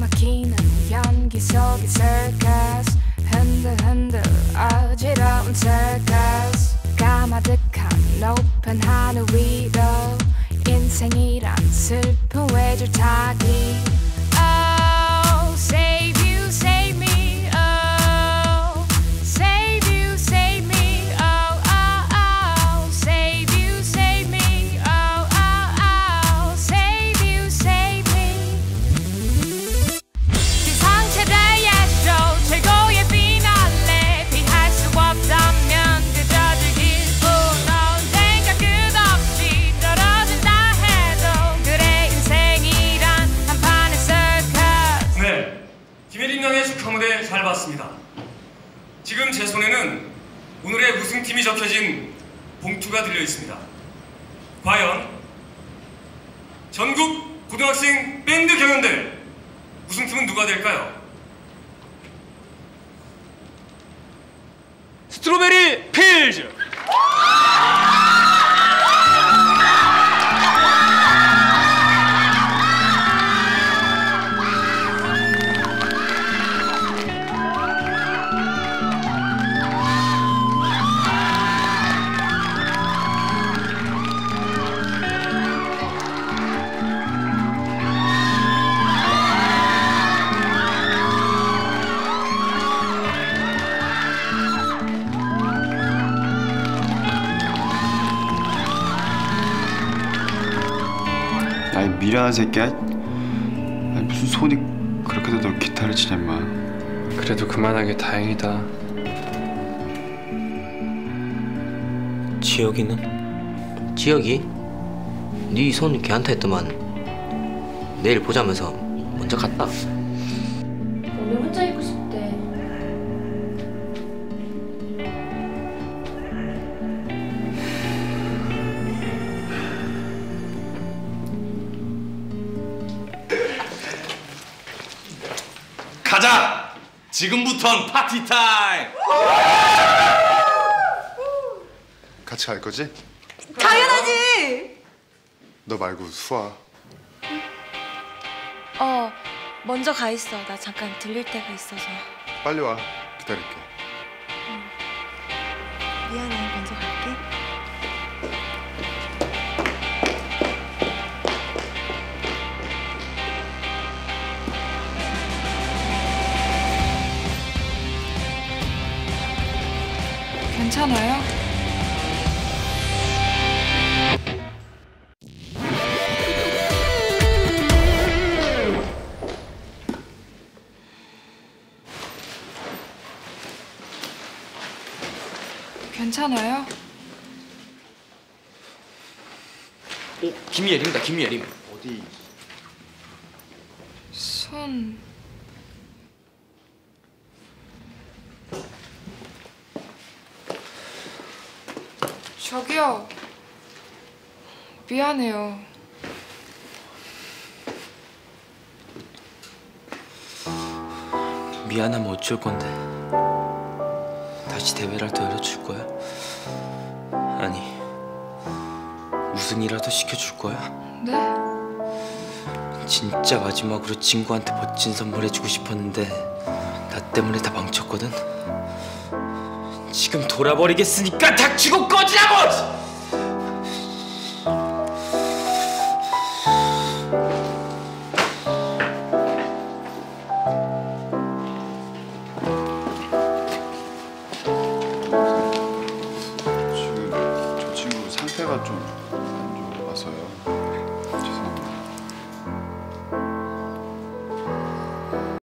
막히는 연기 속의 circus 흔들흔들 어지러운 circus 까마득한 높은 하늘 위로 인생이란 슬픈 외줄타기 잘 봤습니다. 지금 제 손에는 오늘의 우승팀이 적혀진 봉투가 들려 있습니다. 과연 전국 고등학생 밴드 경연대 우승팀은 누가 될까요? 스트로베리 필즈! 아이 미련한 새끼야. 아니, 무슨 손이 그렇게 돼도 기타를 치냐 임마. 그래도 그만하게 다행이다. 지혁이는? 지혁이? 네손 걔한테 했더만 내일 보자면서 먼저 갔다 오늘 혼자 가자! 지금부턴 파티 타임! 같이 갈 거지? 당연하지. 너 말고 수아. 어, 먼저 가 있어. 나 잠깐 들릴 데가 있어서. 빨리 와. 기다릴게. 미안해. 먼저 갈 괜찮아요? 괜찮아요? 김예림이다 김예림 어디? 손 저기요 미안해요 미안하면 어쩔 건데 다시 대회라도 열어줄 거야? 아니 우승이라도 시켜줄 거야? 네? 진짜 마지막으로 친구한테 멋진 선물 해주고 싶었는데 나 때문에 다 망쳤거든 지금 돌아버리겠으니까 닥치고 꺼지라고! 지금 저 친구 상태가 좀